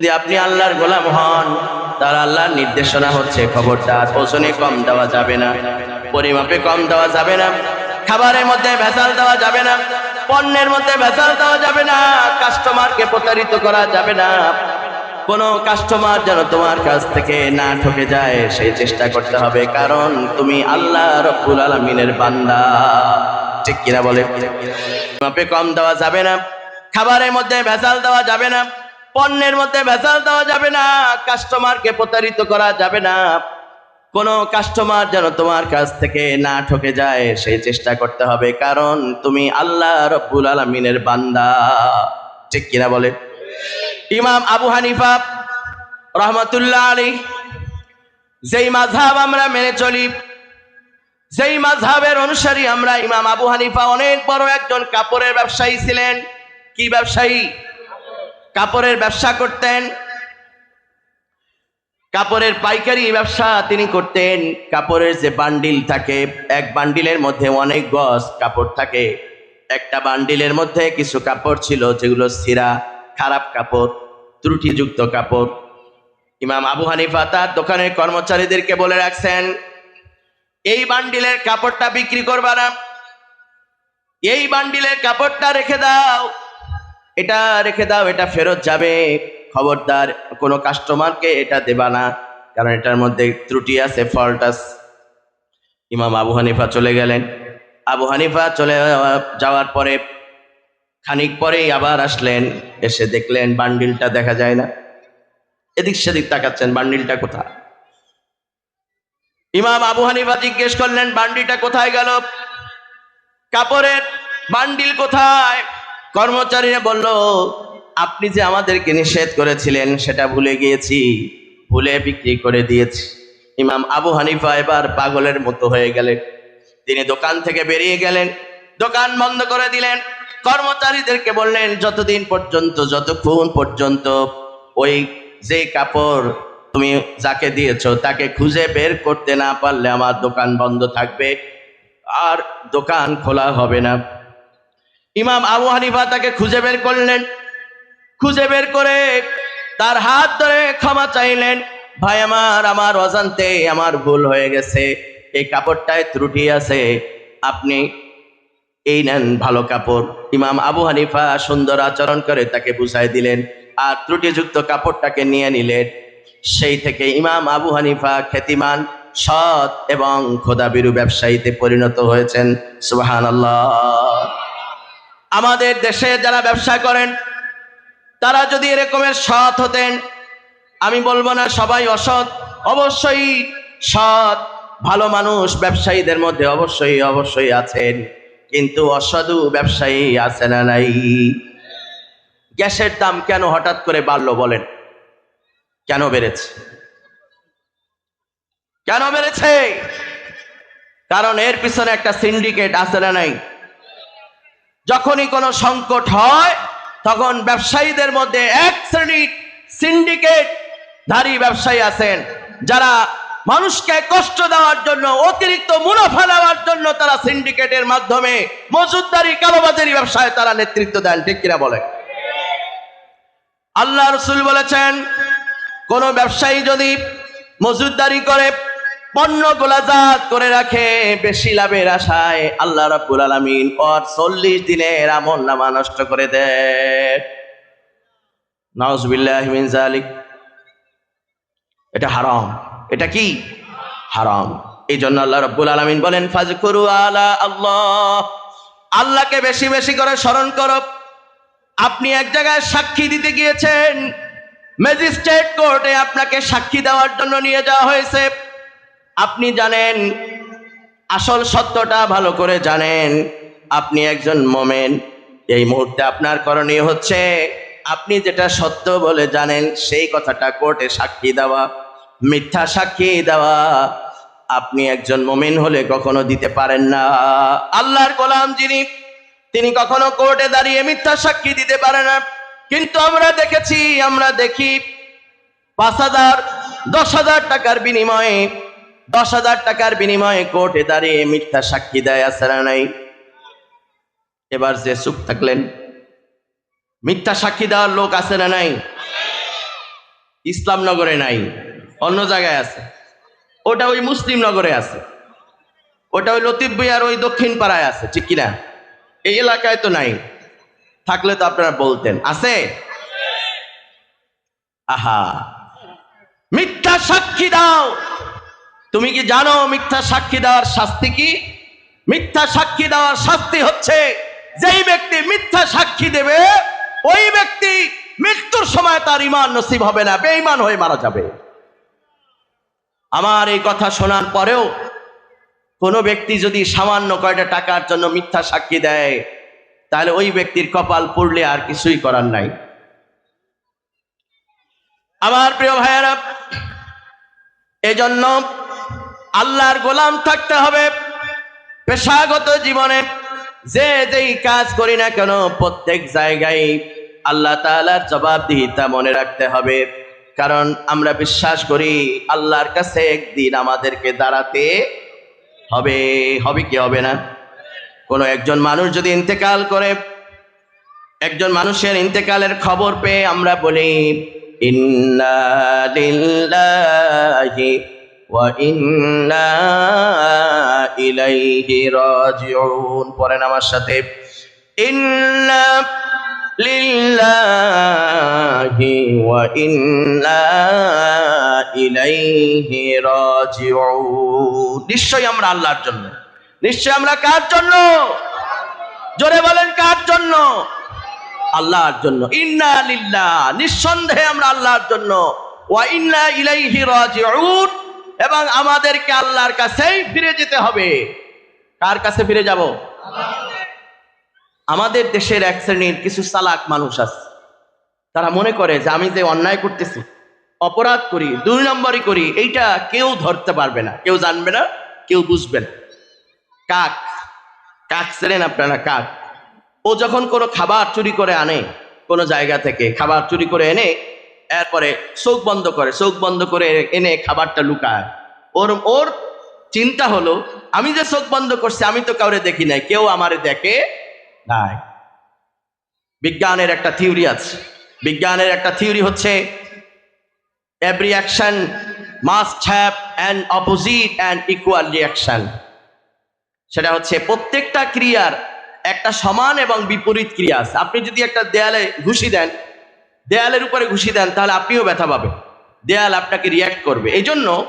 যদি আপনি আল্লাহর গোলাম হন তার আল্লাহর নির্দেশনা হচ্ছে খবরদার ওজনে কম দেওয়া যাবে না, পরিমাপে কম দেওয়া যাবে না, খাবারের মধ্যে ভেজাল দেওয়া যাবে না, পণ্যের মধ্যে ভেজাল দেওয়া যাবে না কাস্টমারকে প্রতারিত করা যাবে না। কোন কাস্টমার যেন তোমার কাছ থেকে না ঠকে যায়, সেই চেষ্টা করতে হবে, কারণ তুমি আল্লাহ রব্বুল আলমিনের বান্দা। ঠিক কিনা বলে মাপে কম দেওয়া যাবে না, খাবারের মধ্যে ভেজাল দেওয়া যাবে না পণ্যের মধ্যে ভেজাল দেওয়া যাবে না কাস্টমারকে প্রতারিত করা যাবে না। কোন কাস্টমার যেন তোমার কাছ থেকে না ঠকে যায় সেই চেষ্টা করতে হবে, কারণ তুমি আল্লাহ রব্বুল আলমিনের বান্দা। ঠিক কিনা বলে ইমাম আবু হানিফা রহমতুল্লাহ আলী যেই মাঝহাব আমরা মেনে চলি, যেই মাঝহাবের অনুসারী আমরা ইমাম আবু হানিফা অনেক বড় একজন কাপড়ের ব্যবসায়ী ছিলেন। কি ব্যবসায়ী? কাপড়ের ব্যবসা করতেন। কাপড়ের পাইকারি ব্যবসা তিনি করতেন। কাপড়ের যে বান্ডিল থাকে, এক বান্ডিলের মধ্যে অনেক গজ কাপড় থাকে। একটা বান্ডিলের মধ্যে কিছু কাপড় ছিল, যেগুলো সিরা, খারাপ কাপড়, ত্রুটিযুক্ত কাপড়। ইমাম আবু হানিফা তার দোকানের কর্মচারীদেরকে বলে রাখছেন, এই বান্ডিলের কাপড়টা বিক্রি করবা না। এই বান্ডিলের কাপড়টা রেখে দাও। এটা রেখে দাও, এটা ফেরত যাবে। খবরদার, কোনো কাস্টমারকে এটা দেবা না, কারণ এটার মধ্যে ত্রুটি আছে ফল্ট আছে। ইমাম আবু হানিফা চলে গেলেন। আবু হানিফা চলে যাওয়ার পরে, খানিক পরেই আবার আসলেন। এসে দেখলেন বান্ডিলটা দেখা যায় না। এদিক সেদিক তাকাচ্ছেন, বান্ডিলটা কোথায়? ইমাম আবু হানিফা জিজ্ঞেস করলেন, বান্ডিলটা কোথায় গেল? কাপড়ের বান্ডিল কোথায়? কর্মচারীরা বলল, আপনি যে আমাদেরকে নিষেধ করেছিলেন, সেটা ভুলে গিয়েছি, ভুলে বিক্রি করে দিয়েছি। ইমাম আবু হানিফা এবার পাগলের মতো হয়ে গেলেন। তিনি দোকান থেকে বেরিয়ে গেলেন, দোকান বন্ধ করে দিলেন। কর্মচারীদেরকে বললেন, যতদিন পর্যন্ত, যতক্ষণ পর্যন্ত ওই যে কাপড় তুমি যাকে দিয়েছ, তাকে খুঁজে বের করতে না পারলে আমার দোকান বন্ধ থাকবে, আর দোকান খোলা হবে না। ইমাম আবু হানিফা তাকে খুঁজে বের করলেন। খুঁজে বের করে তার হাত ধরে ক্ষমা চাইলেন। ভাই, আমার আমার অজান্তে আমার ভুল হয়ে গেছে। এই কাপড়টায় ত্রুটি আছে। আপনি এই নেন ভালো কাপড়। ইমাম আবু হানিফা সুন্দর আচরণ করে তাকে বুঝাই দিলেন আর ত্রুটিযুক্ত কাপড়টাকে নিয়ে নিলেন। সেই থেকে ইমাম আবু হানিফা খ্যাতিমান, সৎ এবং খোদাবিরু ব্যবসায়ীতে পরিণত হয়েছেন। সুবাহান আমাদের দেশে যারা ব্যবসা করেন, তারা যদি এরকমের সৎ হতেন, আমি বলব না সবাই অসৎ, অবশ্যই সৎ, ভালো মানুষ ব্যবসায়ীদের মধ্যে অবশ্যই অবশ্যই আছেন। কিন্তু অসাধু ব্যবসায়ী আছে না নাই? গ্যাসের দাম কেন হঠাৎ করে বাড়লো বলেন? কেন বেড়েছে? কেন বেড়েছে? কারণ এর পিছনে একটা সিন্ডিকেট আছে না নাই? যখনই কোনো সংকট হয়, তখন ব্যবসায়ীদের মধ্যে এক শ্রেণির সিন্ডিকেট ধারী ব্যবসায়ী আছেন, যারা মানুষকে কষ্ট দেওয়ার জন্য, অতিরিক্ত মুনাফা নেওয়ার জন্য তারা সিন্ডিকেটের মাধ্যমে মজুদদারি, কালোবাজারি ব্যবসায় তারা নেতৃত্ব দেন, ঠিক কিনা বলে আল্লাহ রসুল বলেছেন, কোন ব্যবসায়ী যদি মজুদদারি করে পণ্য গোলাজাত করে রাখে, বেশি লাভের আশায় আল্লাহ রাব্বুল আলামিন পর চল্লিশ দিনের আমল নামা নষ্ট করে দেয়। নাউজুবিল্লাহ মিন জালিক এটা হারাম। এটা কি? হারাম। এই জন্য আল্লাহ রাব্বুল আলামিন বলেন, ফাজকুরু আলা আল্লাহ। আল্লাহকে বেশি বেশি করে স্মরণ করো। আপনি এক জায়গায় সাক্ষী দিতে গিয়েছেন, ম্যাজিস্ট্রেট কোর্টে আপনাকে সাক্ষী দেওয়ার জন্য নিয়ে যাওয়া হয়েছে। আপনি জানেন, আসল সত্যটা ভালো করে জানেন। আপনি একজন মোমেন। এই মুহূর্তে আপনার করণীয় হচ্ছে, আপনি যেটা সত্য বলে জানেন, সেই কথাটা কোর্টে সাক্ষী দেওয়া, মিথ্যা সাক্ষী দেওয়া। আপনি একজন মোমেন হলে কখনো দিতে পারেন না। আল্লাহর গোলাম যিনি, তিনি কখনো কোর্টে দাঁড়িয়ে মিথ্যা সাক্ষী দিতে পারে না। কিন্তু আমরা দেখেছি, আমরা দেখি, পাঁচ হাজার, দশ হাজার টাকার বিনিময়ে দশ হাজার টাকার বিনিময়ে কোর্টে দাঁড়িয়ে মিথ্যা সাক্ষী দেয় না নাই। এবার যে চুপ থাকলেন, মিথ্যা সাক্ষী দেওয়ার লোক আছে না নাই? ইসলাম নগরে নাই, অন্য জায়গায় আছে। ওটা ওই মুসলিম নগরে আছে। ওটা ওই লতিফ আর ওই দক্ষিণ পাড়ায় আছে, ঠিক কিনা? এই এলাকায় তো নাই। থাকলে তো আপনারা বলতেন, আছে? আহা! মিথ্যা সাক্ষী দাও! তুমি কি জানো মিথ্যা সাক্ষী দেওয়ার শাস্তি কি? মিথ্যা সাক্ষী দেওয়ার শাস্তি হচ্ছে যেই ব্যক্তি মিথ্যা সাক্ষী দেবে, ওই ব্যক্তি মৃত্যুর সময় তার ইমান নসিব হবে না, বেঈমান হয়ে মারা যাবে। আমার এই কথা শোনার পরেও কোনো ব্যক্তি যদি সামান্য কয়টা টাকার জন্য মিথ্যা সাক্ষী দেয়, তাহলে ওই ব্যক্তির কপাল পড়লে আর কিছুই করার নাই। আমার প্রিয় ভাইয়েরা, এজন্য আল্লাহর গোলাম থাকতে হবে পেশাগত জীবনে। যে যেই কাজ করি না কেন, প্রত্যেক জায়গায় আল্লাহ তাআলার জবাবদিহিতা মনে রাখতে হবে। কারণ আমরা বিশ্বাস করি, আল্লাহর কাছে একদিন আমাদেরকে দাঁড়াতে হবে। হবে কি হবে না? কোনো একজন মানুষ যদি ইন্তেকাল করে, একজন মানুষের ইন্তেকালের খবর পেয়ে আমরা বলি, ইন্না পড়েন আমার সাথে। নিশ্চয়ই আমরা আল্লাহর জন্য। নিশ্চয়ই আমরা কার জন্য? জোরে বলেন কার জন্য? আল্লাহর জন্য। ইন্না লিল্লাহ নিঃসন্দেহে আমরা আল্লাহর জন্য। ওয়া ইন্না ইলাইহি রাজিউন। এবং আমাদেরকে আল্লাহর কাছেই ফিরে যেতে হবে। কার কাছে ফিরে যাব? আমাদের দেশের এক শ্রেণির কিছু চালাক মানুষ আছে। তারা মনে করে যে আমি যে অন্যায় করতেছি, অপরাধ করি, দুই নম্বরই করি, এইটা কেউ ধরতে পারবে না। কেউ জানবে না, কেউ বুঝবে না। কাক? কাক চেনেন আপনারা? কাক? ও যখন কোনো খাবার চুরি করে আনে কোনো জায়গা থেকে, খাবার চুরি করে এনে এরপরে চোখ বন্ধ করে, চোখ বন্ধ করে এনে খাবারটা লুকায়। ওর ওর চিন্তা হলো, আমি যে চোখ বন্ধ করছি, আমি তো কাউরে দেখি নাই, কেউ আমার দেখে নাই। বিজ্ঞানের একটা থিওরি আছে। বিজ্ঞানের একটা থিওরি হচ্ছে every action must have and opposite and equal reaction সেটা হচ্ছে, প্রত্যেকটা ক্রিয়ার একটা সমান এবং বিপরীত ক্রিয়া আছে। আপনি যদি একটা দেয়ালে ঘুষি দেন দেয়ালের উপরে ঘুষি দেন, তাহলে আপনিও ব্যথা পাবেন। দেয়াল আপনাকে রিয়াক্ট করবে। এই জন্য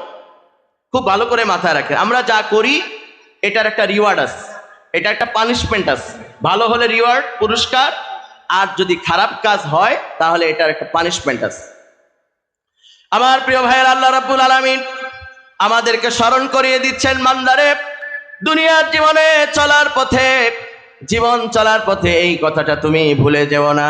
খুব ভালো করে মাথায় রাখেন। আমরা যা করি, এটার একটা রিওয়ার্ড আছে। এটা একটা পানিশমেন্ট আছে। ভালো হলে রিওয়ার্ড পুরস্কার, আর যদি খারাপ কাজ হয়, তাহলে এটার একটা পানিশমেন্ট আছে। আমার প্রিয় ভাইয়ের, আল্লাহ রাব্বুল আলামিন আমাদেরকে স্মরণ করিয়ে দিচ্ছেন মান্দারে। দুনিয়ার জীবনে চলার পথে, জীবন চলার পথে এই কথাটা তুমি ভুলে যেও না।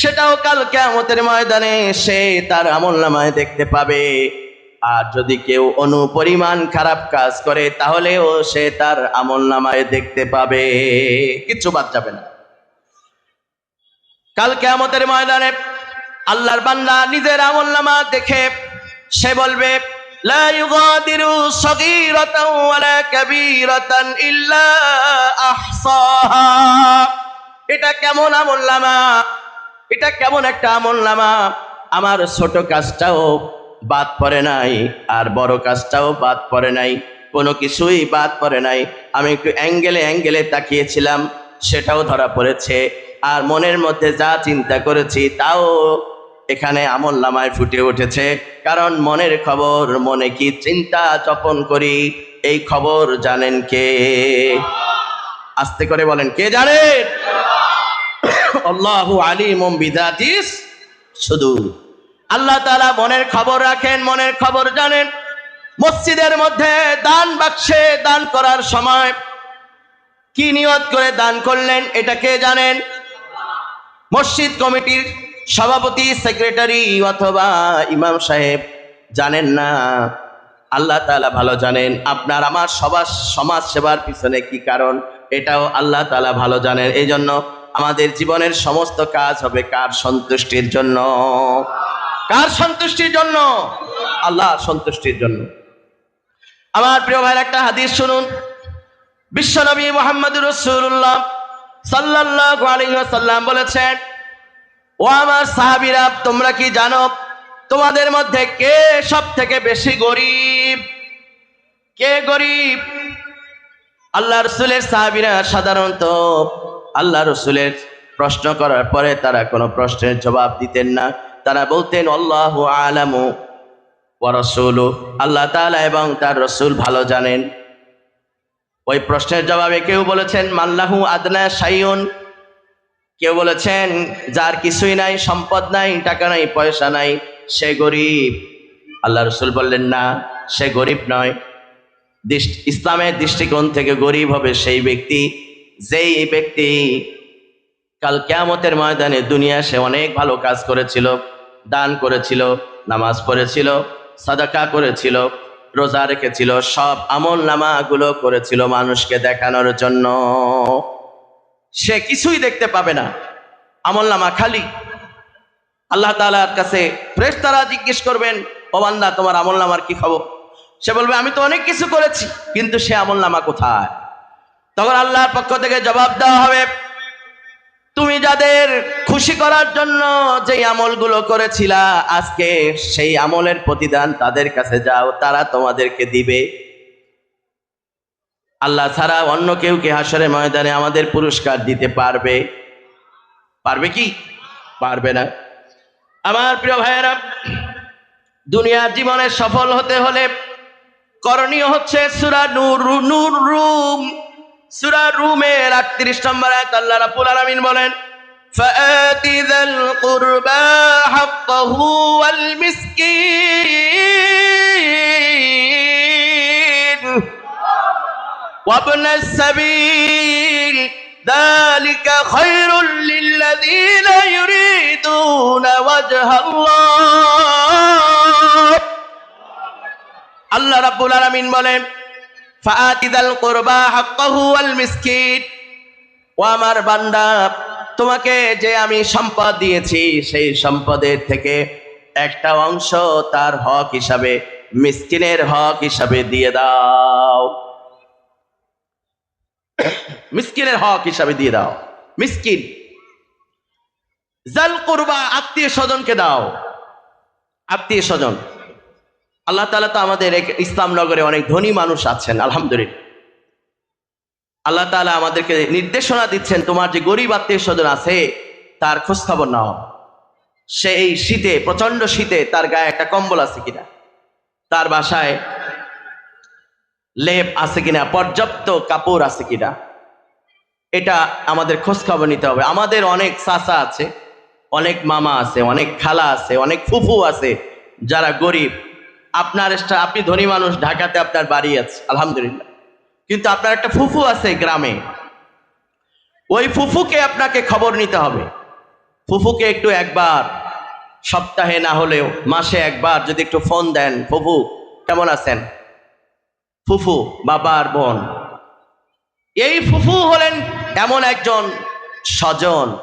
সেটাও কাল কেমতের ময়দানে সে তার আমল নামায় দেখতে পাবে। আর যদি কেউ অনুপরিমাণ খারাপ কাজ করে, তাহলেও সে তার আমল নামায় দেখতে পাবে। কিচ্ছু বাদ যাবে না। কাল কেমতের ময়দানে আল্লাহর বান্দা নিজের আমল নামা দেখে সে বলবে, লা ইল্লা এটা কেমন আমল নামা? এটা কেমন একটা আমল নামা? আমার ছোট কাজটাও বাদ পড়ে নাই, আর বড় কাজটাও বাদ পড়ে নাই, কোনো কিছুই বাদ পড়ে নাই। আমি একটু অ্যাঙ্গেলে অ্যাঙ্গেলে তাকিয়েছিলাম, সেটাও ধরা পড়েছে। আর মনের মধ্যে যা চিন্তা করেছি, তাও এখানে আমল নামায় ফুটে উঠেছে। কারণ মনের খবর, মনে কি চিন্তা যপন করি, এই খবর জানেন কে? আস্তে করে বলেন, কে জানেন? আল্লাহু আলিম বিদাতিস শুধু আল্লাহ তাআলা মনের খবর রাখেন, মনের খবর জানেন। মসজিদের মধ্যে দান বাক্সে দান করার সময় কি নিয়ত করে দান করলেন, এটা কে জানেন? মসজিদ কমিটির সভাপতি, সেক্রেটারি অথবা ইমাম সাহেব জানেন না। আল্লাহ তাআলা ভালো জানেন। আপনার আমার সবার সমাজ সেবার পিছনে কি কারণ, এটাও আল্লাহ তালা ভালো জানেন। এই জন্য আমাদের জীবনের সমস্ত কাজ হবে কার সন্তুষ্টির জন্য? কার সন্তুষ্টির জন্য? আল্লাহ সন্তুষ্টির জন্য। আমার প্রিয় ভাইয়ের, একটা হাদিস শুনুন। বিশ্বনবী মোহাম্মদ রসুল্লাহ আলাইহি বলেছেন, ও আমার সাহাবিরা, তোমরা কি জানো, তোমাদের মধ্যে কে সব থেকে বেশি গরিব? কে গরিব? আল্লাহ রসুলের সাহাবীরা সাধারণত আল্লাহ রসুলের প্রশ্ন করার পরে তারা কোনো প্রশ্নের জবাব দিতেন না। তারা বলতেন, আল্লাহ আলামু ওয়ারসুল আল্লাহ তাআলা এবং তার রসুল ভালো জানেন। ওই প্রশ্নের জবাবে কেউ বলেছেন মাল্লাহু আদনা সাইয়ন কেউ বলেছেন, যার কিছুই নাই, সম্পদ নাই, টাকা নাই, পয়সা নাই, সে গরিব। আল্লাহ রসুল বললেন, না, সে গরিব নয়। ইসলামের দৃষ্টিকোণ থেকে গরিব হবে সেই ব্যক্তি যেই ব্যক্তি কাল কেয়ামতের ময়দানে দুনিয়া সে অনেক ভালো কাজ করেছিল, দান করেছিল, নামাজ পড়েছিল, সাদাকা করেছিল, রোজা রেখেছিল, সব আমল নামাগুলো করেছিল মানুষকে দেখানোর জন্য। সে কিছুই দেখতে পাবে না। আমল নামা খালি। আল্লাহ তাআলার কাছে ফ্রেশ তারা জিজ্ঞেস করবেন, ও বান্দা, তোমার আমল নামার কি খবর? সে বলবে, আমি তো অনেক কিছু করেছি, কিন্তু সে আমল নামা কোথায়? তখন আল্লাহর পক্ষ থেকে জবাব দেওয়া হবে, তুমি যাদের খুশি করার জন্য যে আমলগুলো করেছিলা, আজকে সেই আমলের প্রতিদান তাদের কাছে যাও, তারা তোমাদেরকে দিবে। আল্লাহ ছাড়া অন্য কেউ কি হাসরে ময়দানে আমাদের পুরস্কার দিতে পারবে? পারবে কি? পারবে না। আমার প্রিয় ভাইয়েরা, দুনিয়ার জীবনে সফল হতে হলে করণীয় হচ্ছে সুরা নূর নূর রুম। সুরা রুমের আটত্রিশ নম্বর আয়াত আল্লাহ রাব্বুল আলামিন বলেন فآت ذا القربى حقه والمسكين وابن السبيل ذلك خير للذين يريدون وجه الله আল্লাহ রাব্বুল আলামিন বলেন ফাআতিদাল কুরবা হাক্কাহু ওয়াল মিসকিন। ও আমার বান্দা, তোমাকে যে আমি সম্পদ দিয়েছি, সেই সম্পদের থেকে একটা অংশ তার হক হিসাবে, মিসকিনের হক হিসাবে দিয়ে দাও। মিসকিনের হক হিসাবে দিয়ে দাও। মিসকিন। জাল কুরবা আত্মীয় স্বজনকে দাও। আত্মীয় স্বজন। আল্লাহ তালা তো আমাদের ইসলাম নগরে অনেক ধনী মানুষ আছেন, আলহামদুলিল্লাহ। আল্লাহ তাআলা আমাদেরকে নির্দেশনা দিচ্ছেন, তোমার যে গরিব আত্মীয় স্বজন আছে, তার খোঁজ খবর নাও। সে এই শীতে প্রচণ্ড শীতে তার গায়ে একটা কম্বল আছে কিনা, তার বাসায় লেপ আছে কিনা, পর্যাপ্ত কাপড় আছে কিনা, এটা আমাদের খোঁজখবর নিতে হবে। আমাদের অনেক চাচা আছে, অনেক মামা আছে, অনেক খালা আছে, অনেক ফুফু আছে, যারা গরিব। আপনার আপনি ধনী মানুষ, ঢাকাতে আপনার বাড়ি আছে, আলহামদুলিল্লাহ। কিন্তু আপনার একটা ফুফু আছে গ্রামে। ওই ফুফুকে আপনাকে খবর নিতে হবে। ফুফুকে একটু একবার, সপ্তাহে না হলেও, মাসে একবার যদি একটু ফোন দেন, ফুফু, কেমন আছেন? ফুফু, বাবার বোন। এই ফুফু হলেন এমন একজন স্বজন।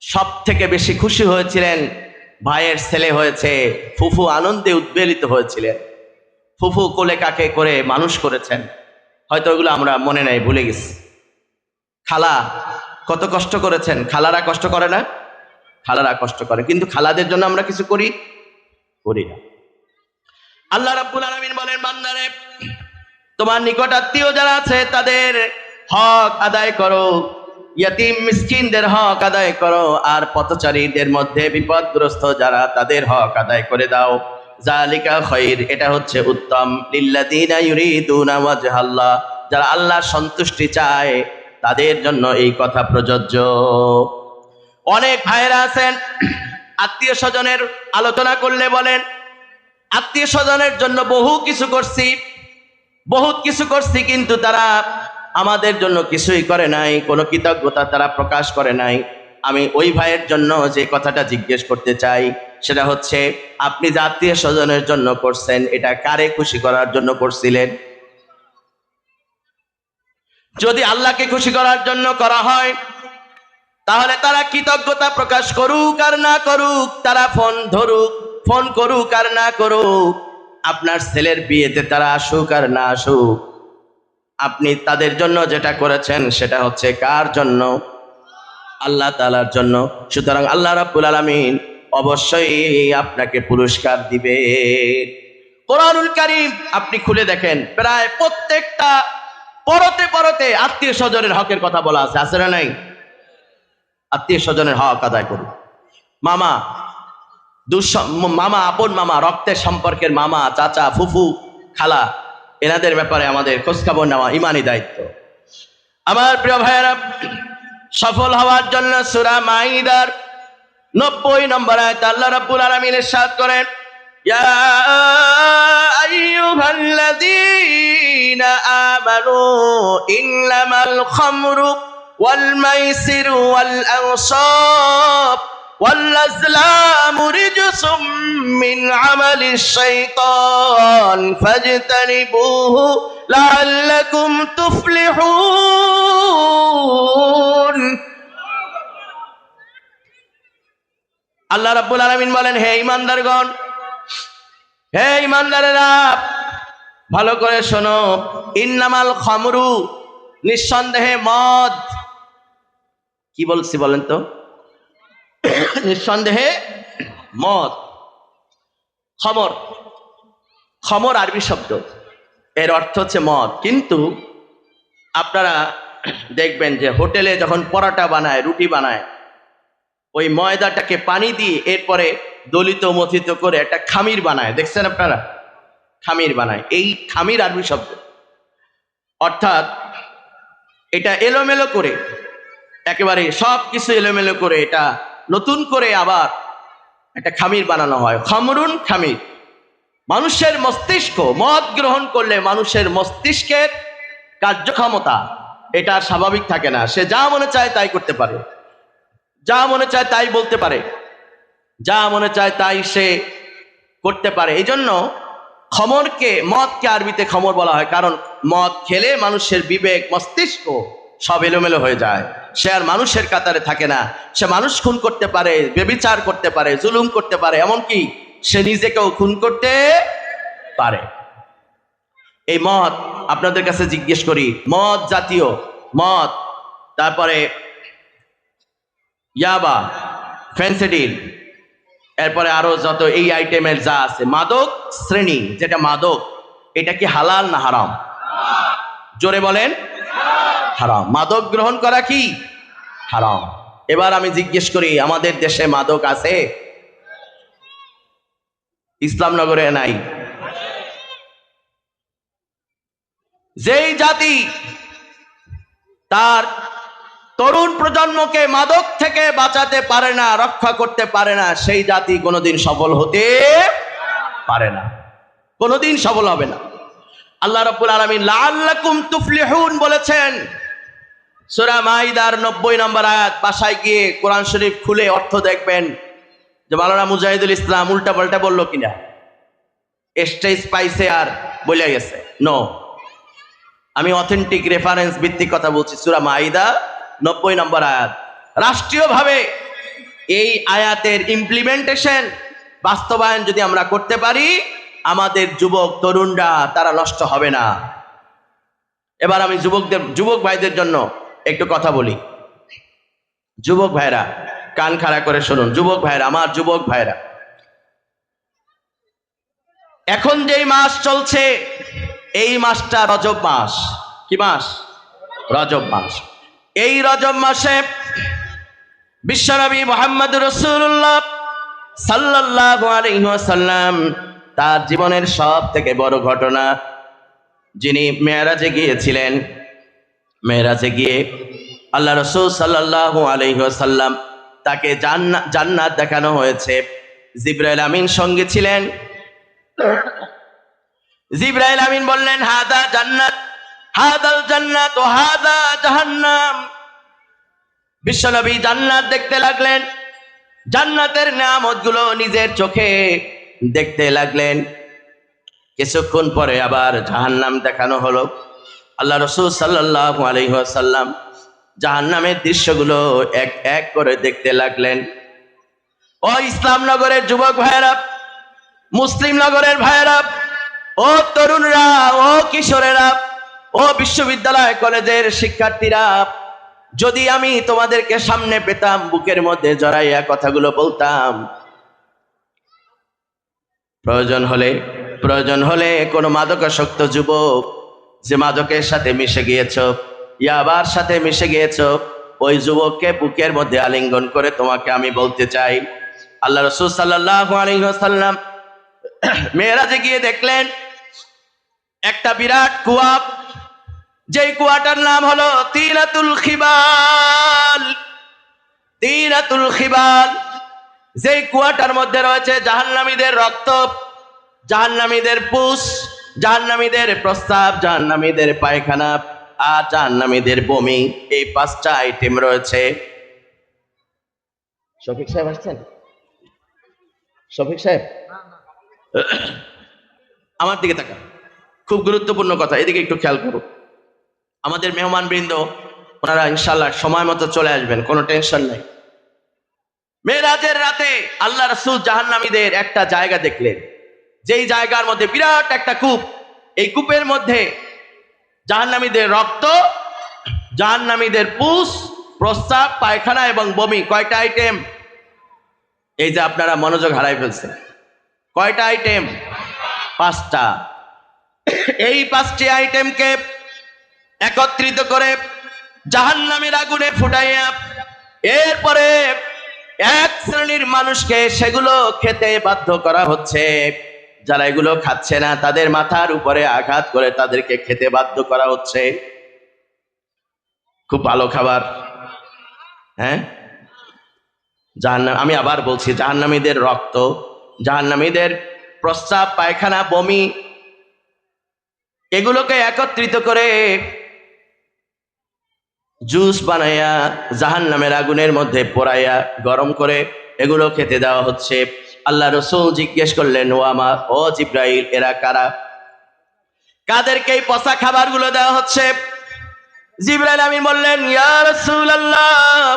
সব থেকে বেশি খুশি হয়েছিলেন ভাইয়ের ছেলে হয়েছে, ফুফু আনন্দে উদ্বেলিত হয়েছিলেন। ফুফু কোলে কাকে করে মানুষ করেছেন, হয়তো ওগুলো আমরা মনে নাই, ভুলে গেছি। খালা কত কষ্ট করেছেন? খালারা কষ্ট করে না? খালারা কষ্ট করে। কিন্তু খালাদের জন্য আমরা কিছু করি? করি না। আল্লাহ রাব্বুল আলামিন বলেন, বান্দারে, তোমার নিকট আত্মীয় যারা আছে, তাদের হক আদায় করো। ইয়াতিম মিসকিনদের হক আদায় করো, আর পথচারীদের মধ্যে বিপদগ্রস্ত যারা তাদের হক আদায় করে দাও। জালিকা খৈর এটা হচ্ছে উত্তম। লিল্লাযীনা ইউরিদুনা ওয়াজহাল্লাহ, যারা আল্লাহর সন্তুষ্টি চায়, তাদের জন্য এই কথা প্রযোজ্য। অনেক ভাইরা আছেন, আত্মীয় স্বজনের আলোচনা করলে বলেন, আত্মীয় স্বজনের জন্য বহু কিছু করছি, বহুত কিছু করছি, কিন্তু তারা আমাদের জন্য কিছুই করে নাই, কোনো কৃতজ্ঞতা তারা প্রকাশ করে নাই। আমি ওই ভাইয়ের জন্য যে কথাটা জিজ্ঞেস করতে চাই, সেটা হচ্ছে, আপনি যে আত্মীয় স্বজনের জন্য করছেন, এটা কারে খুশি করার জন্য করছিলেন? যদি আল্লাহকে খুশি করার জন্য করা হয়, তাহলে তারা কৃতজ্ঞতা প্রকাশ করুক আর না করুক, তারা ফোন ধরুক, ফোন করুক আর না করুক, আপনার ছেলের বিয়েতে তারা আসুক আর না আসুক। আপনি তাদের জন্য যেটা করেছেন, সেটা হচ্ছে কার জন্য? আল্লাহ তালার জন্য। সুতরাং আল্লাহ রাব্বুল আলামিন অবশ্যই আপনাকে পুরস্কার দিবে। কোরআনুল কারীম আপনি খুলে দেখেন, প্রায় প্রত্যেকটা পরতে পরতে আত্মীয় স্বজনের হকের কথা বলা আছে আছে না নাই? আত্মীয় স্বজনের হক আদায় করুন। মামা, দুঃস- মামা, আপন মামা, রক্তের সম্পর্কের মামা, চাচা, ফুফু, খালা এনাদের ব্যাপারে আমাদের খোঁজখবর নেওয়া ইমানি দায়িত্ব। আমার প্রিয় ভাইয়েরা, সফল হওয়ার জন্য সুরা মাইদার নব্বই নম্বর আয়ত আল্লাহ রাব্বুল আলামিন ইরশাদ করেন, ইয়া আইয়ুহাল্লাযীনা আমানু ইন্নামাল খামরু ওয়াল والأزلام رجس من عمل الشيطان فاجتنبوه لعلكم تفلحون আল্লাহ রাব্বুল আলামিন বলেন হে ইমানদারগণ হে ইমানদারেরা ভালো করে শোনো ইন্নামাল খামরু নিঃসন্দেহে মদ কি বলছি বলেন তো নিঃসন্দেহে মদ, খমর খমর আরবি শব্দ। এর অর্থ হচ্ছে মদ। কিন্তু আপনারা দেখবেন যে হোটেলে যখন পরোটা বানায়, রুটি বানায়, ওই ময়দাটাকে পানি দিয়ে এরপরে দলিত মথিত করে একটা খামির বানায়। দেখছেন আপনারা? খামির বানায়। এই খামির আরবি শব্দ। অর্থাৎ এটা এলোমেলো করে, একেবারে সব কিছু এলোমেলো করে এটা নতুন করে আবার একটা খামির বানানো হয়। খামরুন খামির। মানুষের মস্তিষ্ক মদ গ্রহণ করলে মানুষের মস্তিষ্কের কার্যক্ষমতা এটা স্বাভাবিক থাকে না। সে যা মনে চায় তাই করতে পারে। যা মনে চায় তাই বলতে পারে। যা মনে চায় তাই সে করতে পারে। এই জন্য খমরকে, মদকে আরবিতে খমর বলা হয়। কারণ মদ খেলে মানুষের বিবেক, মস্তিষ্ক সব এলোমেলো হয়ে যায়। সে আর মানুষের কাতারে থাকে না। সে মানুষ খুন করতে পারে, বেবিচার করতে পারে, জুলুম করতে পারে, এমনকি সে নিজেকেও খুন করতে পারে। এই মদ আপনাদের কাছে জিজ্ঞেস করি, মদ জাতীয়, মদ, তারপরে ইয়াবা, ফেন্সিডিল, এরপরে আরও যত এই আইটেমের যা আছে, মাদক শ্রেণি, যেটা মাদক, এটা কি হালাল না হারাম? জোরে বলেন। হারাম। মাদক গ্রহণ করা কি? হারাম। এবার আমি জিজ্ঞেস করি, আমাদের দেশে মাদক আছে? ইসলামনগরে নাই। যেই জাতি তার তরুণ প্রজন্মকে মাদক থেকে বাঁচাতে পারে না, রক্ষা করতে পারে না, সেই জাতি কোনোদিন সফল হতে পারে না। কোনোদিন সফল হবে না। আল্লাহ রাব্বুল আলামিন, লাআল্লাকুম তুফলিহুন বলেছেন সূরা মাইদার 90 নম্বর আয়াত, বাসায় গিয়ে কোরআন শরীফ খুলে অর্থ দেখবেন যে মাওলানা মুজাহিদুল ইসলাম উল্টা পাল্টা বলল কিনা। স্টেজ পাইছে আর বলে গেছে। নো আমি অথেন্টিক রেফারেন্স ভিত্তিক কথা বলছি, সূরা মাইদা নব্বই নম্বর আয়াত। রাষ্ট্রীয়ভাবে এই আয়াতের ইমপ্লিমেন্টেশন বাস্তবায়ন যদি আমরা করতে পারি, আমাদের যুবক, তরুণরা তারা নষ্ট হবে না। এবার আমি যুবকদের, যুবক ভাইদের জন্য একটু কথা বলি। যুবক ভাইরা, কান খাড়া করে শুনুন। যুবক ভাইরা, আমার যুবক ভাইরা। এখন যেই মাস চলছে, এই মাসটা রজব মাস। কি মাস? রজব মাস। এই রজব মাসে বিশ্বনবী মোহাম্মদ রসুল্লাহ সাল্লাল্লাহু আলাইহি ওয়াসাল্লাম তার জীবনের সব থেকে বড় ঘটনা যিনি মেয়েরাজে গিয়েছিলেন মেয়েরাজে গিয়ে আল্লাহ রসুল সাল্লাল্লাহু আলাইহি ওয়াসাল্লাম তাকে জান্নাত দেখানো হয়েছে। জিব্রাইল আমিন সঙ্গে ছিলেন। জিব্রাইল আমিন বললেন, হাদা জান্নাত, হাদাল জান্নাত ও হাদা জাহান্নাম। বিশ্বনবী জান্নাত দেখতে লাগলেন। জান্নাতের নামতগুলো নিজের চোখে দেখতে লাগলেন। কিছুক্ষণ পরে আবার জাহান্নাম দেখানো হলো। আল্লাহ রসুল সাল্লাহ আলহিহাসাল্লাম জাহান্নামের দৃশ্যগুলো এক এক করে দেখতে লাগলেন। ও ইসলাম নগরের যুবক ভাইয়েরা, মুসলিম নগরের ভাইয়েরা, ও তরুণরা, ও কিশোরেরা, ও বিশ্ববিদ্যালয় কলেজের শিক্ষার্থীরা, যদি আমি তোমাদেরকে সামনে পেতাম, বুকের মধ্যে জড়াইয়া কথাগুলো বলতাম। প্রয়োজন হলে প্রয়োজন হলে কোনো মাদকাসক্ত যুবক যে মাদকের সাথে মিশে গিয়েছ ইয়াবার সাথে মিশে গিয়েছ, ওই যুবককে বুকের মধ্যে আলিঙ্গন করে তোমাকে আমি বলতে চাই। আল্লাহ রসুল সাল্লাহ আলিহাসাল্লাম মেয়েরাজে গিয়ে দেখলেন, একটা বিরাট কুয়া। যেই কুয়াটার নাম হলো তিরাতুল খিবাল। খিবাল। যেই কুয়াটার মধ্যে রয়েছে জাহান্নামীদের রক্ত, জাহান্নামীদের পুষ। জাহান্নামীদের প্রস্তাব, জাহান্নামীদের পায়খানা আর জাহান্নামীদের বমি, এই পাঁচটা আইটেম রয়েছে। শফিক সাহেব আসছেন? শফিক সাহেব? আমার দিকে তাকা খুব গুরুত্বপূর্ণ কথা, এদিকে একটু খেয়াল করো আমাদের মেহমান বৃন্দ ওনারা ইনশাল্লাহ সময় মতো চলে আসবেন, কোনো টেনশন নেই। মেয়েরাজের রাতে আল্লাহ রসুল জাহান্নামীদের একটা জায়গা দেখলেন। যেই জায়গার মধ্যে বিরাট একটা কূপ, এই কূপের মধ্যে জাহান্নামীদের রক্ত, জাহান্নামীদের পুষ, প্রস্তাব, পায়খানা এবং বমি, কয়টা আইটেম এই যে আপনারা মনোযোগ হারাই ফেলছেন। কয়টা আইটেম পাঁচটা। এই পাঁচটি আইটেমকে একত্রিত করে জাহান্নামের আগুনে ফুটাইয়া এরপরে এক শ্রেণির মানুষকে সেগুলো খেতে বাধ্য করা হচ্ছে। যারা এগুলো খাচ্ছে না, তাদের মাথার উপরে আঘাত করে তাদেরকে খেতে বাধ্য করা হচ্ছে। খুব ভালো খাবার। হ্যাঁ? জাহান্নাম, আমি আবার বলছি, জাহান্নামীদের রক্ত, জাহান্নামীদের প্রস্রাব, পায়খানা, বমি, এগুলোকে একত্রিত করে জুস বানাইয়া জাহান নামের আগুনের মধ্যে পোড়াইয়া গরম করে এগুলো খেতে দেওয়া হচ্ছে। আল্লাহ রসুল জিজ্ঞেস করলেন, ও আমার, ও জিব্রাইল, এরা কারা? কাদেরকে এই পচা খাবারগুলো দেওয়া হচ্ছে? জিব্রাইল আমিন বললেন, ইয়া রসুল আল্লাহ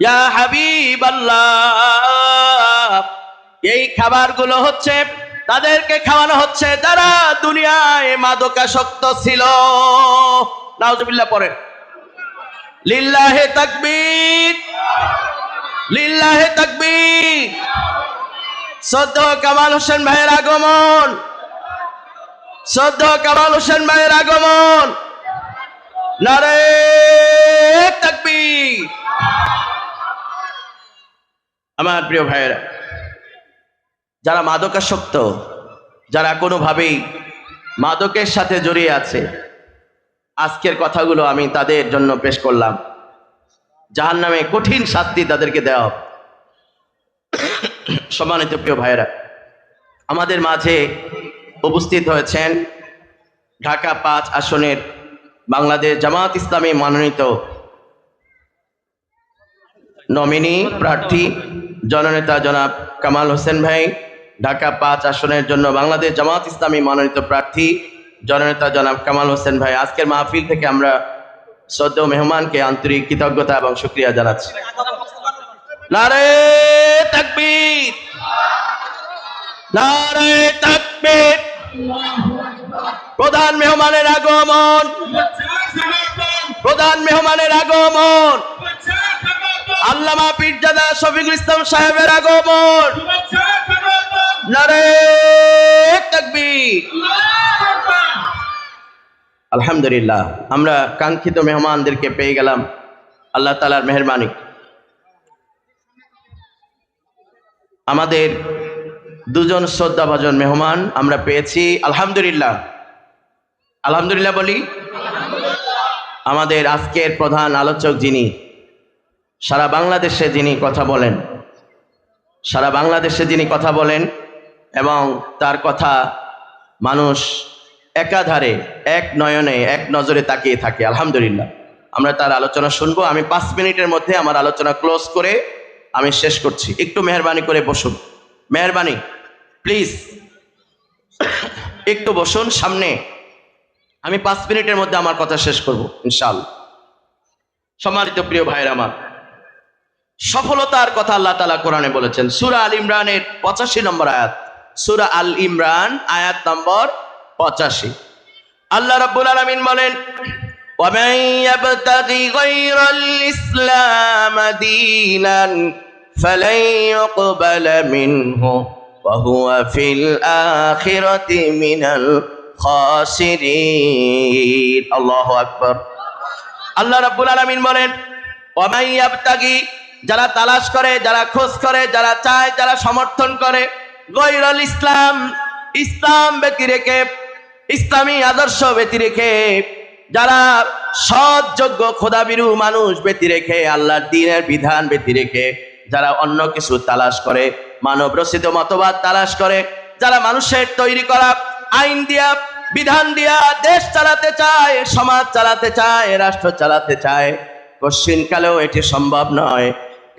ইয়া হাবিব আল্লাহ এই খাবারগুলো হচ্ছে, তাদেরকে খাওয়ানো হচ্ছে যারা দুনিয়ায় মাদকাসক্ত ছিল। নাউজুবিল্লাহ পরে লিল্লাহে তাকবীর লিল্লাহে তাকবীর সদ্য কামাল হোসেন ভাইয়ের আগমন। সদ্য কামাল হোসেন ভাইয়ের আগমন। নারে আমার প্রিয় ভাইয়েরা, যারা মাদকাসক্ত, যারা কোনোভাবেই মাদকের সাথে জড়িয়ে আছে, আজকের কথাগুলো আমি তাদের জন্য পেশ করলাম। যাহার নামে কঠিন শাস্তি তাদেরকে দেওয়া। সম্মানিত প্রিয় ভাইয়েরা, আমাদের মাঝে উপস্থিত হয়েছেন ঢাকা পাঁচ আসনের বাংলাদেশ জামাত ইসলামী মনোনীত নমিনি প্রার্থী জননেতা জনাব কামাল হোসেন ভাই, ঢাকা পাঁচ আসনের জন্য বাংলাদেশ জামাত ইসলামী মনোনীত প্রার্থী জননেতা জনাব কামাল হোসেন ভাই। আজকের মাহফিল থেকে আমরা শ্রদ্ধ মেহমানকে আন্তরিক কৃতজ্ঞতা এবং শুক্রিয়া জানাচ্ছি। নারে তাকবীর। নারে তাকবীর। প্রধান মেহমানের আগমন। প্রধান মেহমানের আগমন। আল্লামা পীরজাদা শফিকুল ইসলাম সাহেবের আগমন। নারে তাকবীর। আলহামদুলিল্লাহ, আমরা কাঙ্ক্ষিত মেহমানদেরকে পেয়ে গেলাম। আল্লাহ তালার মেহরবানি। আমাদের দুজন শ্রদ্ধাভাজন মেহমান আমরা পেয়েছি, আলহামদুলিল্লাহ। আলহামদুলিল্লাহ বলি? আমাদের আজকের প্রধান আলোচক যিনি, সারা বাংলাদেশে যিনি কথা বলেন, সারা বাংলাদেশে যিনি কথা বলেন এবং তার কথা মানুষ একাধারে, এক নয়নে, এক নজরে তাকিয়ে থাকে, আলহামদুলিল্লাহ। আমরা তার আলোচনা শুনব, আমি পাঁচ মিনিটের মধ্যে আমার আলোচনা ক্লোজ করে আমি শেষ করছি। একটু মেহরবানি করে বসুন। মেহরবানি প্লিজ একটু বসুন সামনে। আমি পাঁচ মিনিটের মধ্যে আমার কথা শেষ করব ইনশাল সম্মানিত প্রিয় ভাইয়ের আমার, সফলতার কথা আল্লাহ তালা কোরআনে বলেছেন। সুরা আল ইমরানের পঁচাশি নম্বর আয়াত। সুরা আল ইমরান, আয়াত নম্বর পঁচাশি। আল্লাহ রাব্বুল আলামিন বলেন ومن يبتغي غير الإسلام دينا فلن يقبل منه وهو في الآخرة من الخاسرين الله أكبر আল্লাহ রাব্বুল আলামিন বলেন ওমাই ইয়াবতাগি যারা তালাশ করে যারা খোঁজ করে যারা চায় যারা সমর্থন করে গৈরল ইসলাম ইসলাম ব্যতি রেখে ইসলামী আদর্শ ব্যতি রেখে যারা সৎ, যোগ্য, খোদাবিরু মানুষ ব্যতি রেখে, আল্লাহর দিনের বিধান ব্যতি রেখে যারা অন্য কিছু তালাশ করে মানব রচিত মতবাদ তালাশ করে, যারা মানুষের তৈরি করা আইন দিয়া, বিধান দিয়া দেশ চালাতে চায়, সমাজ চালাতে চায়, রাষ্ট্র চালাতে চায় কশ্চিন কালেও এটি সম্ভব নয়।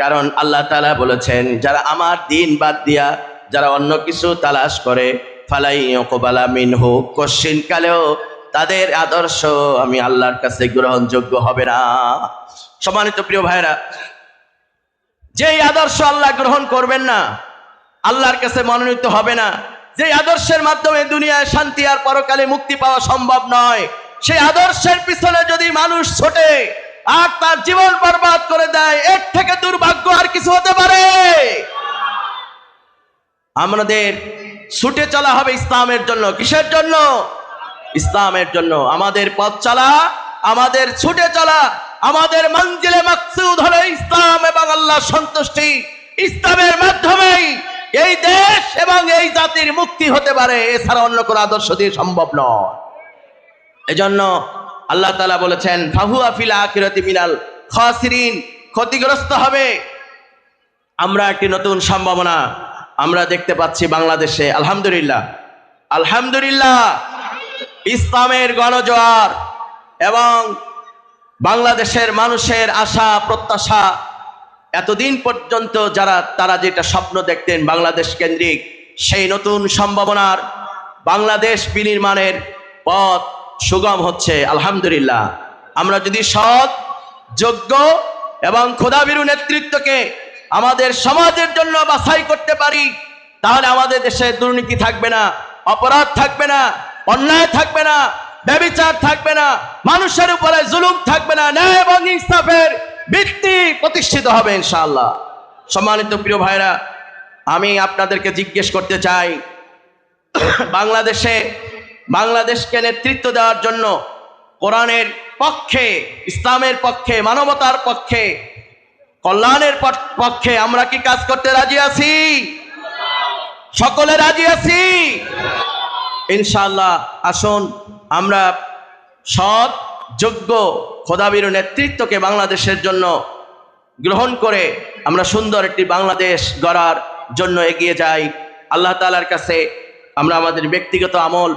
কারণ আল্লাহ তালা বলেছেন, যারা আমার দিন বাদ দিয়া যারা অন্য কিছু তালাশ করে, ফালাই ওকবালা মিনহু কশ্চিন কালেও তাদের আদর্শ আমি আল্লাহর কাছে গ্রহণযোগ্য হবে না। সম্মানিত প্রিয় ভাইরা যেই আদর্শ আল্লাহ গ্রহণ করবেন না, আল্লাহর কাছে মনোনীত হবে না। যে আদর্শের মাধ্যমে দুনিয়ায় শান্তি আর পরকালে মুক্তি পাওয়া সম্ভব নয়, সেই আদর্শের পিছনে যদি মানুষ ছোটে, আর তার জীবন বরবাদ করে দেয়, এর থেকে দুর্ভাগ্য আর কিছু হতে পারে। আমাদের ছুটে চলা হবে ইসলামের জন্য। কিসের জন্য? ইসলামের জন্য। আমাদের পথ চলা, আমাদের ছুটে চলা, আমাদের মঞ্জিলে মাকসুদ হলো ইসলাম এবং আল্লাহ সন্তুষ্টি। ইসলামের মাধ্যমেই এই দেশ এবং এই জাতির মুক্তি হতে পারে, এছাড়া অন্য কোনো আদর্শ দিয়ে সম্ভব নয়। এজন্য আল্লাহ তালা বলেছেন, ফাহুয়া ফিল আখিরাতি মিনাল খাসিরিন। ক্ষতিগ্রস্ত হবে। আমরা একটি নতুন সম্ভাবনা আমরা দেখতে পাচ্ছি বাংলাদেশে। আলহামদুলিল্লাহ। আলহামদুলিল্লাহ। ইসলামের গণজোয়ার এবং বাংলাদেশের মানুষের আশা, প্রত্যাশা, এতদিন পর্যন্ত যারা, তারা যেটা স্বপ্ন দেখতেন বাংলাদেশ কেন্দ্রিক, সেই নতুন সম্ভাবনার বাংলাদেশ বিনির্মাণের পথ সুগম হচ্ছে, আলহামদুলিল্লাহ। আমরা যদি সৎ, যোগ্য এবং খোদাবিরু নেতৃত্বকে আমাদের সমাজের জন্য বাছাই করতে পারি, তাহলে আমাদের দেশে দুর্নীতি থাকবে না, অপরাধ থাকবে না। অন্যায় থাকবে না, ব্যবিচার থাকবে না, মানুষের উপরে জুলুম থাকবে না, ন্যায় এবং ইনসাফের ভিত্তি প্রতিষ্ঠিত হবে ইনশাআল্লাহ। সম্মানিত প্রিয় ভাইরা, আমি আপনাদেরকে জিজ্ঞেস করতে চাই, বাংলাদেশে, বাংলাদেশকে নেতৃত্ব দেওয়ার জন্য কোরআনের পক্ষে, ইসলামের পক্ষে, মানবতার পক্ষে, কল্যাণের পক্ষে আমরা কি কাজ করতে রাজি আছি? সকলে রাজি আছি? ইনশাআল্লাহ, আসুন, আমরা সৎ, যোগ্য খোদাবির নেতৃত্বকে বাংলাদেশের জন্য গ্রহণ করে আমরা সুন্দর একটি বাংলাদেশ গড়ার জন্য এগিয়ে যাই। আল্লাহ তালার কাছে আমরা আমাদের ব্যক্তিগত আমল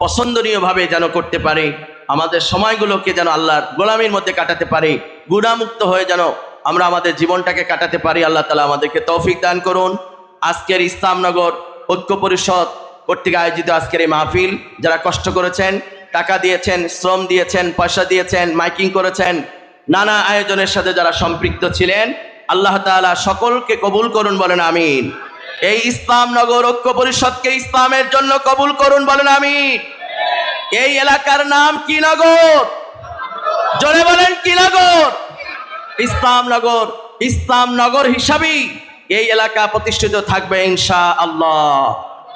পছন্দনীয়ভাবে যেন করতে পারি, আমাদের সময়গুলোকে যেন আল্লাহর গোলামির মধ্যে কাটাতে পারি, গুণামুক্ত হয়ে যেন আমরা আমাদের জীবনটাকে কাটাতে পারি। আল্লাহ তালা আমাদেরকে তৌফিক দান করুন। আজকের ইসলামনগর ঐক্য পরিষদ কর্তৃক আয়োজিত আজকের এই মাহফিল, যারা কষ্ট করেছেন, টাকা দিয়েছেন, শ্রম দিয়েছেন, পয়সা দিয়েছেন, মাইকিং করেছেন, নানা আয়োজনের সাথে যারা সম্পৃক্ত ছিলেন, আল্লাহ তাআলা সকলকে কবুল করুন বলেন আমিন। এই ইসলাম নগর ঐক্য পরিষদকে ইসলামের জন্য কবুল করুন বলেন আমিন। এই এলাকার নাম কি নগর? জোরে বলেন, কি নগর? ইসলাম নগর ইসলাম নগর হিসাবেই এই এলাকা প্রতিষ্ঠিত থাকবে ইনশা আল্লাহ